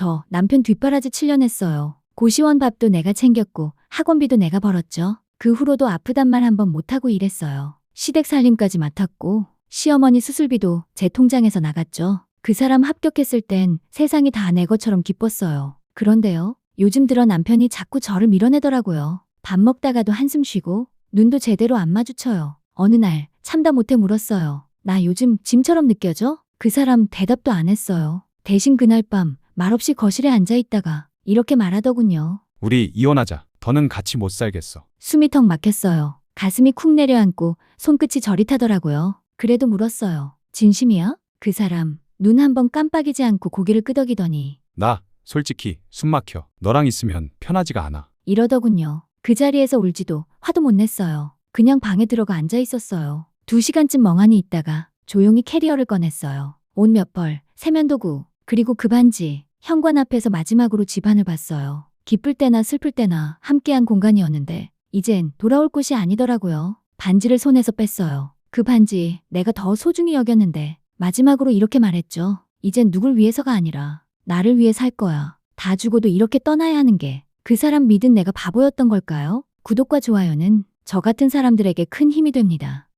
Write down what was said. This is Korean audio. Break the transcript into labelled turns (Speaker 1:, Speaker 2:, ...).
Speaker 1: 저 남편 뒷바라지 7년 했어요. 고시원 밥도 내가 챙겼고 학원비도 내가 벌었죠. 그 후로도 아프단 말 한 번 못하고 일했어요. 시댁 살림까지 맡았고 시어머니 수술비도 제 통장에서 나갔죠. 그 사람 합격했을 땐 세상이 다 내 것처럼 기뻤어요. 그런데요. 요즘 들어 남편이 자꾸 저를 밀어내더라고요. 밥 먹다가도 한숨 쉬고 눈도 제대로 안 마주쳐요. 어느 날 참다 못해 물었어요. 나 요즘 짐처럼 느껴져? 그 사람 대답도 안 했어요. 대신 그날 밤 말없이 거실에 앉아 있다가 이렇게 말하더군요.
Speaker 2: 우리 이혼하자. 더는 같이 못 살겠어.
Speaker 1: 숨이 턱 막혔어요. 가슴이 쿵 내려앉고 손끝이 저릿하더라고요. 그래도 물었어요. 진심이야? 그 사람 눈 한 번 깜빡이지 않고 고개를 끄덕이더니
Speaker 2: 나 솔직히 숨 막혀. 너랑 있으면 편하지가 않아.
Speaker 1: 이러더군요. 그 자리에서 울지도 화도 못 냈어요. 그냥 방에 들어가 앉아 있었어요. 두 시간쯤 멍하니 있다가 조용히 캐리어를 꺼냈어요. 옷 몇 벌, 세면도구, 그리고 그 반지, 현관 앞에서 마지막으로 집안을 봤어요. 기쁠 때나 슬플 때나 함께한 공간이었는데 이젠 돌아올 곳이 아니더라고요. 반지를 손에서 뺐어요. 그 반지 내가 더 소중히 여겼는데 마지막으로 이렇게 말했죠. 이젠 누굴 위해서가 아니라 나를 위해 살 거야. 다 죽어도 이렇게 떠나야 하는 게 그 사람 믿은 내가 바보였던 걸까요? 구독과 좋아요는 저 같은 사람들에게 큰 힘이 됩니다.